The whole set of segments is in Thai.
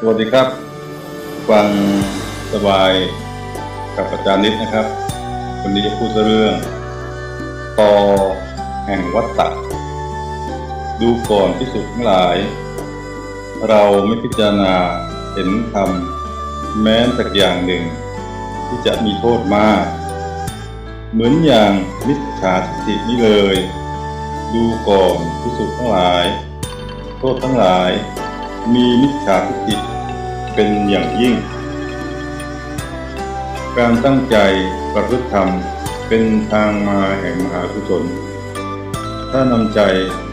สวัสดีครับ ฟังสบายกับอาจารย์นิดนะครับ วันนี้จะพูดเรื่องตอแห่งวัฏฏะดูก่อนพิสุทั้งหลาย เราไม่พิจารณาเห็นธรรมแม้สักอย่างหนึ่ง ที่จะมีโทษมาก เหมือนอย่างมิจฉาทิฏฐินี้เลย ดูก่อนพิสุทั้งหลาย โทษทั้งหลาย มีมิจฉาทิฏฐิเป็นอย่างยิ่ง การตั้งใจประพฤติธรรมเป็นทางมาแห่งมหากุศลถ้านำใจ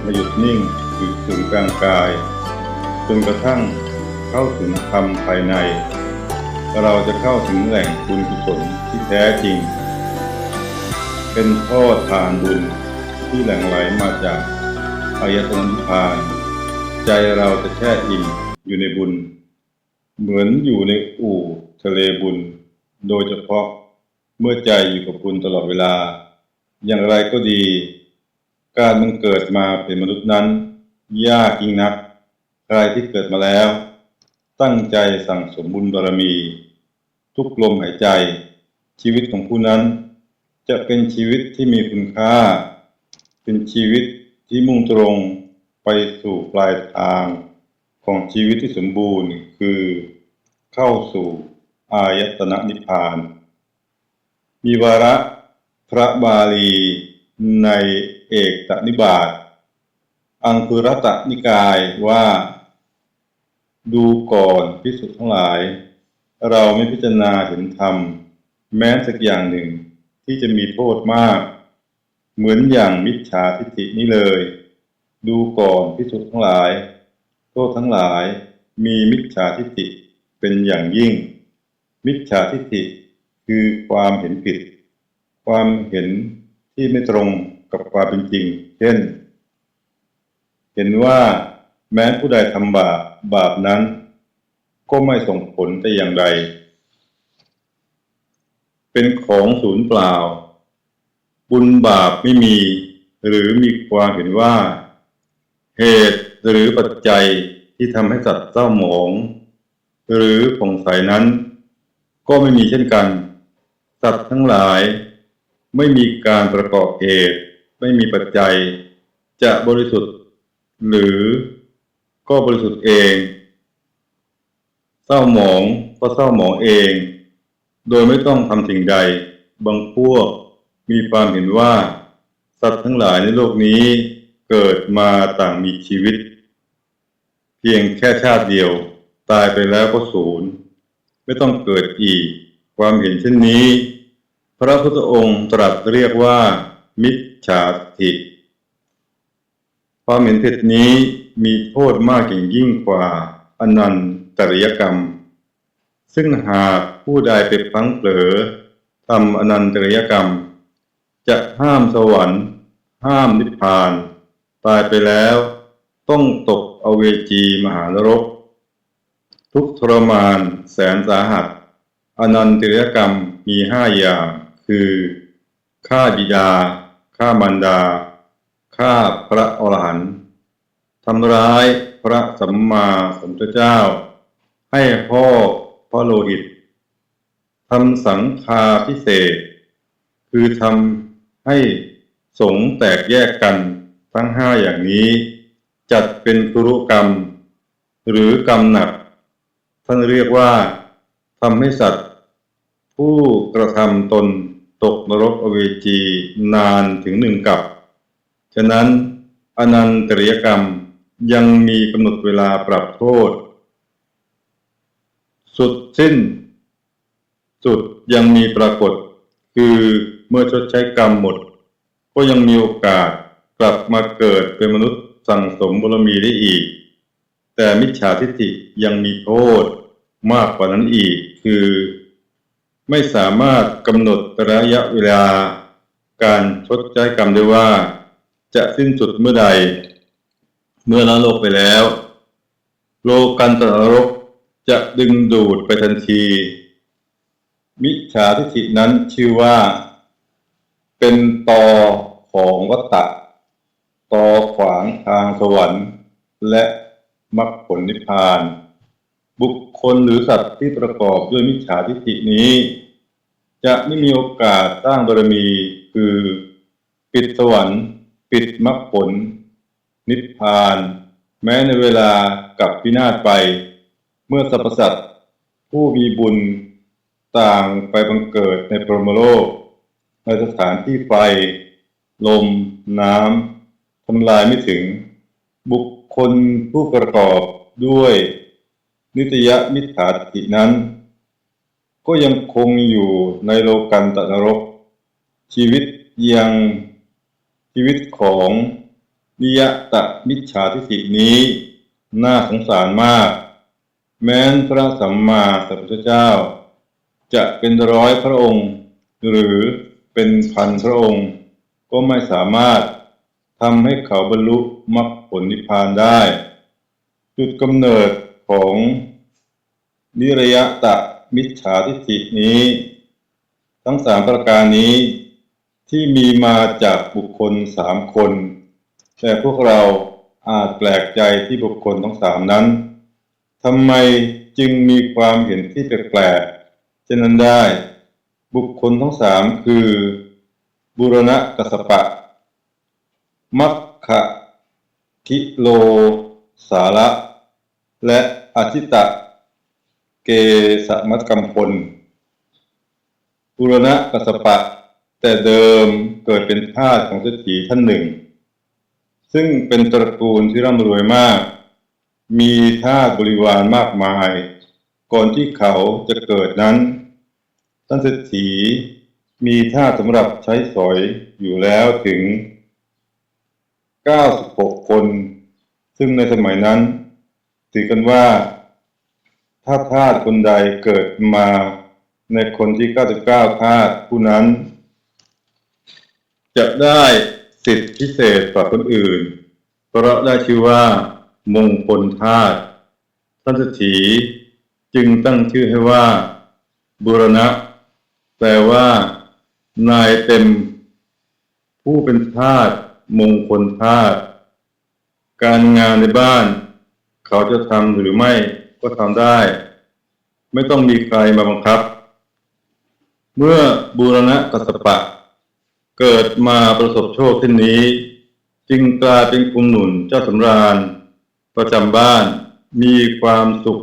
มาหยุดนิ่งอยู่ถึงกลางกายจนกระทั่งเข้าถึงธรรมภายใน เราจะเข้าถึงแหล่งบุญกุศลที่แท้จริง เป็นท่อทานบุญที่แหล่งไหลมาจากอายตนะนิพพาน ใจเราจะแช่อิ่มอยู่ในบุญ เหมือนอยู่ในอู่ทะเลบุญ โดยเฉพาะเมื่อใจอยู่กับบุญตลอดเวลา อย่างไรก็ดี การมันเกิดมาเป็นมนุษย์นั้น ยากยิ่งนัก ใครที่เกิดมาแล้ว ตั้งใจสั่งสมบุญบารมี ทุกลมหายใจ ชีวิตของผู้นั้น จะเป็นชีวิตที่มีคุณค่า เป็นชีวิตที่มุ่งตรง ไปสู่ปลายทางของชีวิตที่สมบูรณ์คือ เข้าสู่อายตนะนิพพาน มีวาระพระบาลีในเอกตนิบาตอังคุรัตนิกายว่า ดูก่อนพิสุทธ์ทั้งหลาย เราไม่พิจารณาเห็นธรรม แม้สักอย่างหนึ่งที่จะมีโทษมาก เหมือนอย่างมิจฉาทิฏฐินี้เลย ดูก่อนพิสุทธ์ทั้งหลาย โทษทั้งหลายมีมิจฉาทิฏฐิเป็นอย่างยิ่ง มิจฉาทิฏฐิคือความเห็นผิด ความเห็นที่ไม่ตรงกับความเป็นจริง เช่น เห็นว่าแม้ผู้ใดทำบาปบาปนั้น ก็ไม่ส่งผลแต่อย่างใด เป็นของศูนย์เปล่า บุญบาปไม่มี หรือมีความเห็นว่า เหตุหรือปัจจัยที่ทำให้สัตว์เศร้าหมอง หรือผ่องใสนั้น ก็ไม่มีเช่นกัน สัตว์ทั้งหลาย ไม่มีการประกอบเหตุไม่มีปัจจัย จะบริสุทธิ์ หรือก็บริสุทธิ์เอง เศร้าหมองก็เศร้าหมองเอง โดยไม่ต้องทำสิ่งใด บางพวกมีความเห็นว่า สัตว์ทั้งหลายในโลกนี้ เกิดมาต่างมีชีวิต เพียงแค่ชาติเดียว ตายไปแล้วก็ศูนย์ไม่ต้องเกิดอีก ความเห็นเช่นนี้ พระพุทธองค์ตรัสเรียกว่า มิจฉาทิฏฐิความเห็นผิดนี้มีโทษมากอย่างยิ่งกว่าอนันตริยกรรม ซึ่งหากผู้ใดไปพลังเผลอทำอนันตริยกรรม จะห้ามสวรรค์ ห้ามนิพพาน ตายไปแล้วต้องตกอเวจีมหานรก ทุกทรมานแสนสาหัส อนันตริยกรรมมีห้าอย่าง คือฆ่าบิดาฆ่ามารดาฆ่าพระอรหันต์ทำร้ายพระสัมมาสัมพุทธเจ้า ให้พ่อพระโลหิตทำสังฆาพิเศษ คือทำให้สงแตกแยกกัน ทั้งห้าอย่างนี้ จัดเป็นตุรุกรรม หรือกรรมหนัก ท่านเรียกว่าทำให้สัตว์ ผู้กระทำตนตกนรกอเวจีนานถึงหนึ่งกับ ฉะนั้นอนันตริยกรรมยังมีกำหนดเวลาปรับโทษ สุดสิ้น สุดยังมีปรากฏ คือเมื่อชดใช้กรรมหมด ก็ยังมีโอกาส กลับมาเกิดเป็นมนุษย์สั่งสมบารมีได้อีก แต่มิจฉาทิฏฐิยังมีโทษมากกว่านั้นอีก คือ ไม่สามารถกำหนดระยะเวลา การชดใช้กรรมได้ว่า จะสิ้นสุดเมื่อใด เมื่อละโลกไปแล้ว โลกันตนรกจะดึงดูดไปทันที มิจฉาทิฏฐินั้นชื่อว่า เป็นตอของวัตตะ อขวางทางสวรรค์ และมรรคผลนิพพาน บุคคลหรือสัตว์ที่ประกอบด้วยมิจฉาทิฏฐินี้ จะไม่มีโอกาสสร้างบารมีคือ ปิดสวรรค์ ปิดมรรคผล นิพพาน แม้ในเวลากลับพินาศไป เมื่อสรรพสัตว์ผู้มีบุญต่างไปบังเกิดในพรหมโลกในสถานที่ไฟ ลม น้ำ ทำลายไม่ถึง บุคคลผู้ประกอบด้วย นิตยมิจฉาทินั้น ก็ยังคงอยู่ในโลกันตนรก ชีวิตยังชีวิตของนิยตมิจฉาทิฏฐินี้น่าสงสารมาก แม้นพระสัมมาสัมพุทธเจ้า จะเป็นร้อยพระองค์ หรือเป็นพันพระองค์ ก็ไม่สามารถ ทำให้เขาบรรลุมรรคผลนิพพานได้ จุดกำเนิดของนิรยตะมิจฉาทิฏฐินี้ ทั้งสามประการนี้ ที่มีมาจากบุคคลสามคน แต่พวกเราอาจแปลกใจที่บุคคลทั้งสามนั้นทำไมจึงมีความเห็นที่แปลกๆเช่นนั้นได้ บุคคลทั้งสามคือ บุรณะกัสปะ มัคคะคิโล สาระ และอาชิตะ เกสมัตกัมพลบุรณะกัสสปะ แต่เดิมเกิดเป็นทาสของเศรษฐีท่านหนึ่ง ซึ่งเป็นตระกูลที่ร่ำรวยมาก มีทาสบริวารมากมาย ก่อนที่เขาจะเกิดนั้น ท่านเศรษฐีมีทาสสำหรับใช้สอยอยู่แล้วถึง 96 คน ซึ่งในสมัยนั้น ถือกันว่า ถ้าทาสคนใดเกิดมาในคนที่ 99ทาสผู้นั้น จะได้สิทธิพิเศษกว่าคนอื่น เพราะได้ชื่อว่า มงคลทาสท่านเศรษฐีจึงตั้งชื่อให้ว่า บุรณะ แปลว่า นายเต็ม ผู้เป็นทาส มงคลทาสการงานในบ้าน เขาจะทำหรือไม่ก็ทำได้ ไม่ต้องมีใครมาบังคับ เมื่อบูรณะกัสปะ เกิดมาประสบโชคเช่นนี้ จึงกลายเป็นคุณหนุนเจ้าสำราญ ประจำบ้านมีความสุข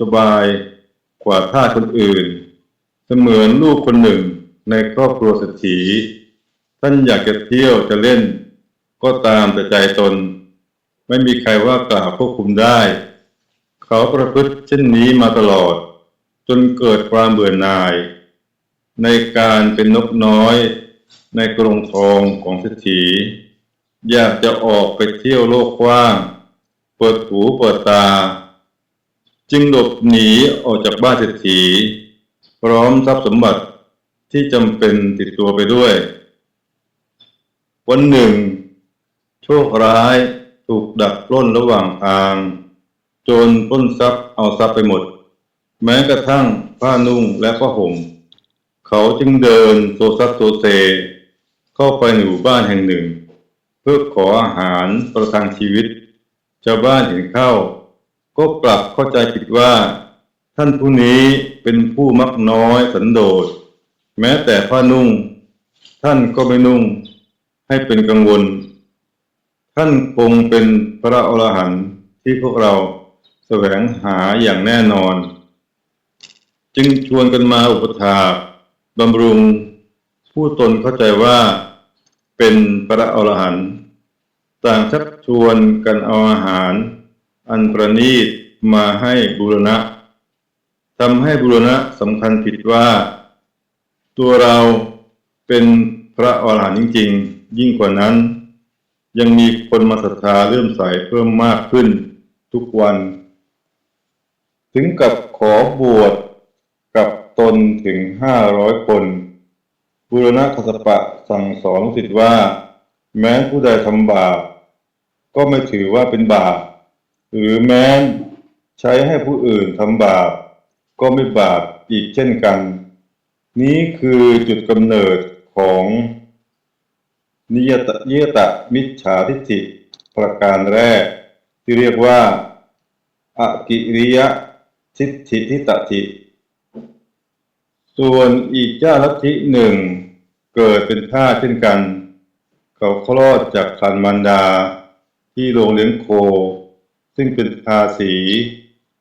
สบายกว่าทาคนอื่น เสมือนลูกคนหนึ่งในครอบครัวเศรษฐี ท่านอยากจะเที่ยวจะเล่น ก็ตามแต่ใจตน ไม่มีใครว่ากล่าวควบคุมได้ เขาประพฤติเช่นนี้มาตลอด จนเกิดความเบื่อหน่าย ในการเป็นนกน้อย ในกรงทองของเศรษฐีอยากจะออกไปเที่ยวโลกกว้าง เปิดหูเปิดตา จึงหลบหนีออกจากบ้านเศรษฐี พร้อมทรัพย์สมบัติที่จำเป็นติดตัวไปด้วย วันหนึ่ง โชคร้ายถูกดักปล้นระหว่างทาง โจรปล้นทรัพย์เอาทรัพย์ไปหมด แม้กระทั่งผ้านุ่งและผ้าห่ม เขาจึงเดินโซซัดโซเซ เข้าไปในหมู่บ้านแห่งหนึ่ง เพื่อขออาหารประทังชีวิต ชาวบ้านเห็นเข้า ก็กลับเข้าใจผิดว่า ท่านผู้นี้เป็นผู้มักน้อยสันโดษ แม้แต่ผ้านุ่ง ท่านก็ไม่นุ่ง ให้เป็นกังวล ท่านคงเป็นพระอรหันต์ที่พวกเราแสวงหาอย่างแน่นอน จึงชวนกันมาอุปถาบำรุงผู้ตนเข้าใจว่าเป็นพระอรหันต์ต่างชักชวนกันเอาอาหาร อันประณีตมาให้บูรณะทำให้บูรณะสำคัญผิดว่า ตัวเราเป็นพระอรหันต์จริง ๆ ยิ่งกว่านั้น ยังมีคนมาศรัทธาเลื่มใสเพิ่มมากขึ้นทุกวัน ถึงกับขอบวชกับตนถึงห้าร้อยคนบุรณะคสปะสั่งสอนลูกศิษย์ว่า แม้ผู้ใดทำบาปก็ไม่ถือว่าเป็นบาปหรือแม้ใช้ให้ผู้อื่นทำบาปก็ไม่บาปอีกเช่นกัน นี้คือจุดกำเนิดของ นิยตนิยตมิจฉาทิฏฐิประการแรก ที่เรียกว่าอากิริยทิฏฐิทิตติส่วนอีกเจ้าลัทธิหนึ่งเกิดเป็นท่าเช่นกัน เขาคลอดจากคันมารดาที่โรงเลี้ยงโค ซึ่งเป็นภาษี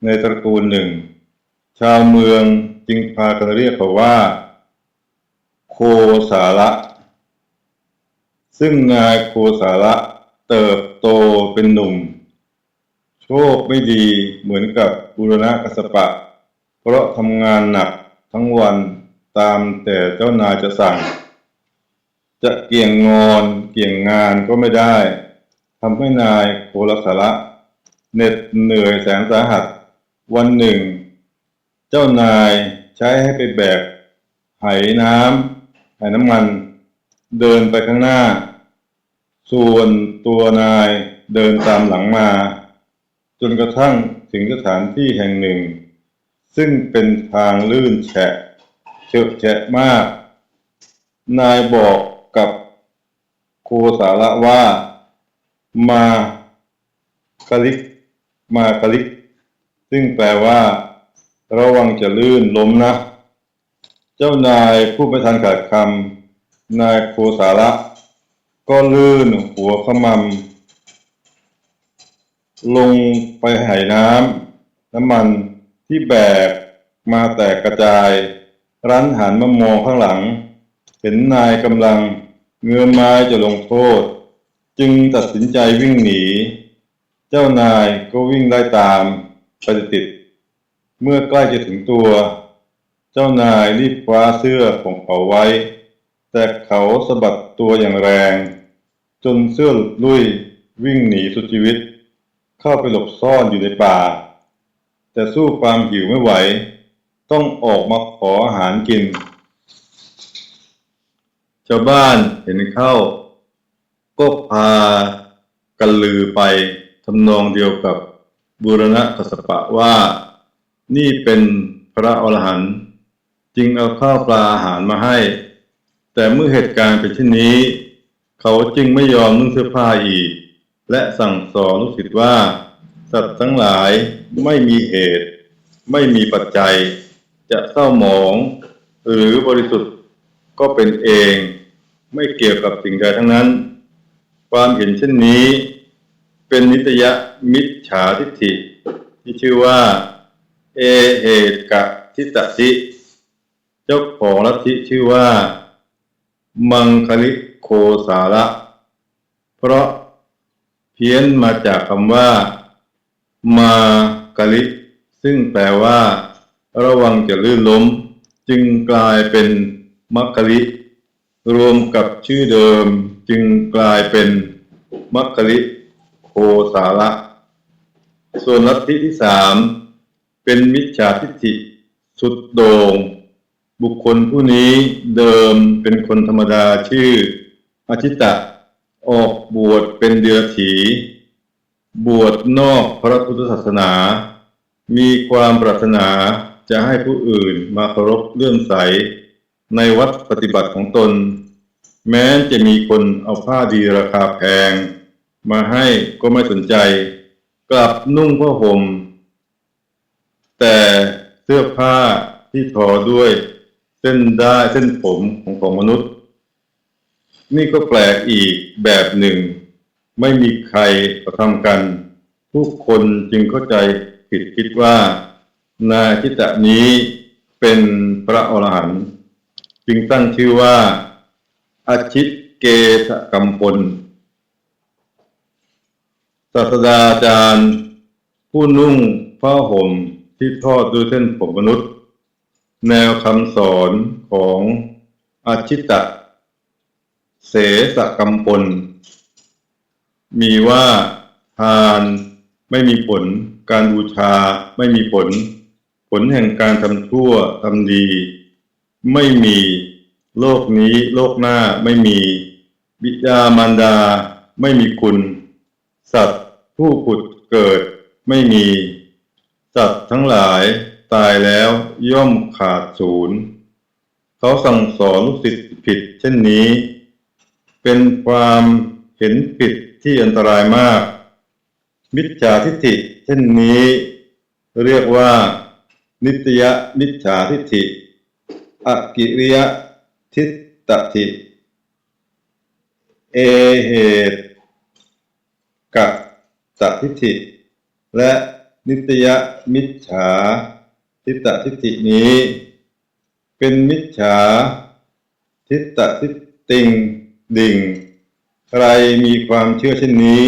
ในตระกูลหนึ่ง ชาวเมืองจึงพากันเรียกเขาว่า โคสาระ ซึ่งนายโคสาระเติบโตเป็นหนุ่ม โชคไม่ดีเหมือนกับบุรณะกสปะ เพราะทำงานหนักทั้งวันตามแต่เจ้านายจะสั่ง จะเกี่ยงงอนเกี่ยงงานก็ไม่ได้ทำให้นายโคลสาระเหน็ดเหนื่อยแสนสาหัส วันหนึ่ง เจ้านายใช้ให้ไปแบกไหน้ำไหน้ำมัน เดินไปข้างหน้า ส่วนตัวนายเดินตามหลังมา จนกระทั่งถึงสถานที่แห่งหนึ่ง ซึ่งเป็นทางลื่นแฉะเฉอะแฉะมาก นายบอกกับโคสาระว่า มากะลิก มากะลิก ซึ่งแปลว่า ระวังจะลื่นล้มนะ เจ้านายผู้ไม่ทันขาดคำ นายโคสาระก็ลื่นหัวขมำลงไปไหน้ำน้ำมันที่แบกมาแตกกระจาย รั้นหันมามองข้างหลัง เห็นนายกำลังเงื้อไม้จะลงโทษ จึงตัดสินใจวิ่งหนี เจ้านายก็วิ่งไล่ตามไปติดเมื่อใกล้จะถึงตัว เจ้านายรีบคว้าเสื้อของเขาไว้ แต่เขาสะบัดตัวอย่างแรง จนเสื้อหลุดลุ่ยวิ่งหนีสุดชีวิต เข้าไปหลบซ่อนอยู่ในป่า แต่สู้ความหิวไม่ไหว ต้องออกมาขออาหารกิน ชาวบ้านเห็นเข้า ก็พากันลือไปทำนองเดียวกับบูรณะกสปะว่า นี่เป็นพระอรหันต์จึงเอาข้าวปลาอาหารมาให้ แต่เมื่อเหตุการณ์เป็นเช่นนี้ เขาจึงไม่ยอมนุ่งเสื้อผ้าอีก และสั่งสอนลูกศิษย์ว่า สัตว์ทั้งหลายไม่มีเหตุ ไม่มีปัจจัย จะเศร้าหมอง หรือบริสุทธิ์ก็เป็นเอง ไม่เกี่ยวกับสิ่งใดทั้งนั้น ความเห็นเช่นนี้ เป็นนิตยมิจฉาทิฏฐิ ที่ชื่อว่า เอเหตกะทิตติ เจ้าของลัทธิชื่อว่า มังคลิโคสาระ เพราะเพี้ยนมาจากคำว่า มากลิซึ่งแปลว่า ระวังจะลื่นล้ม จึงกลายเป็นมัคคลิรวมกับชื่อเดิมจึงกลายเป็นมัคคลิโคสาระ ส่วนลัทธิที่สามเป็นมิจฉาทิฏฐิสุดโด่ง บุคคลผู้นี้เดิมเป็นคนธรรมดาชื่ออาชิตะออกบวชเป็นเดือถี บวชนอกพระพุทธศาสนา มีความปรารถนาจะให้ผู้อื่นมาเคารพเลื่อมใส ในวัดปฏิบัติของตน แม้จะมีคนเอาผ้าดีราคาแพง มาให้ก็ไม่สนใจ กลับนุ่งผ้าห่มแต่เสื้อผ้าที่ทอด้วย ส้นได้เส้นผมของของมนุษย์ นี่ก็แปลกอีกแบบหนึ่ง ไม่มีใครกระทำกัน ผู้คนจึงเข้าใจผิดคิดว่า นาทิตะนี้เป็นพระอรหันต์จึงตั้งชื่อว่าอาชิตเกสกัมพลศาสดาจารย์ ผู้นุ่งผ้าห่มที่ทอดด้วยเส้นผมมนุษย์ แนวคำสอนของอาชิตะ เสสกัมพลมีว่าทานไม่มีผล การบูชาไม่มีผล ผลแห่งการทำชั่วทำดี ไม่มีโลกนี้ โลกหน้าไม่มี บิดามารดา ไม่มีคุณ สัตว์ผู้ผุดเกิดไม่มี สัตว์ทั้งหลาย ตายแล้วย่อมขาดศูนย์เขาสั่งสอนลูกศิษย์ผิดเช่นนี้ เป็นความเห็นผิดที่อันตรายมาก มิจฉาทิฏฐิเช่นนี้ เรียกว่า นิตยมิจฉาทิฏฐิอกิริยทิฏฐิเอเหตกะตทิฏฐิและนิตยมิจฉา ทิฏฐทิฏฐินี้ เป็นมิจฉาทิฏฐทิฏติงดิ่ง ใครมีความเชื่อเช่นนี้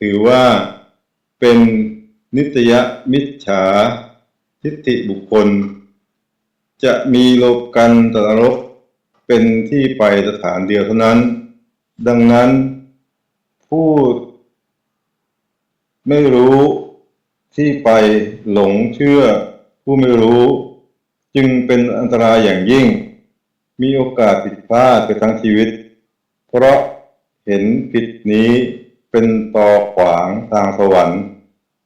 ถือว่าเป็นนิตยมิจฉาทิฏฐิบุคคล จะมีโลกันตนรกเป็นที่ไปสถานเดียวเท่านั้น ดังนั้น ผู้ไม่รู้ที่ไปหลงเชื่อ ผู้ไม่รู้จึงเป็นอันตรายอย่างยิ่ง มีโอกาสผิดพลาดไปทั้งชีวิต เพราะเห็นผิดนี้เป็นตอขวางทางสวรรค์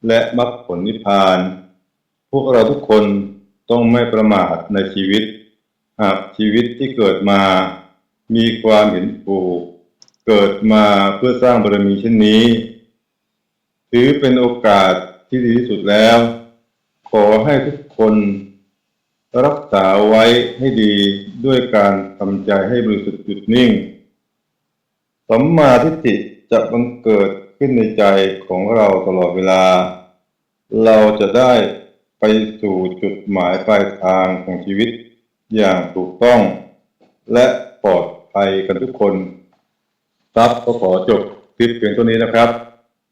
และมรรคผลนิพพาน พวกเราทุกคนต้องไม่ประมาทในชีวิต หากชีวิตที่เกิดมา มีความเห็นถูกเกิดมาเพื่อสร้างบารมีเช่นนี้ ถือเป็นโอกาสที่ดีที่สุดแล้ว อให้ทุกคนรักษาไว้ให้ดีด้วยการทำใจให้บริสุทธิ์หยุดนิ่งสัมมาทิฏฐิจะบังเกิดขึ้นในใจของเราตลอดเวลา เราจะได้ไปสู่จุดหมายปลายทางของชีวิตอย่างถูกต้อง และปลอดภัยกันทุกคนครับก็ขอจบคลิปเพียงเท่านี้นะครับ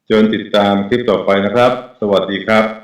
เชิญติดตามคลิปต่อไปนะครับ สวัสดีครับ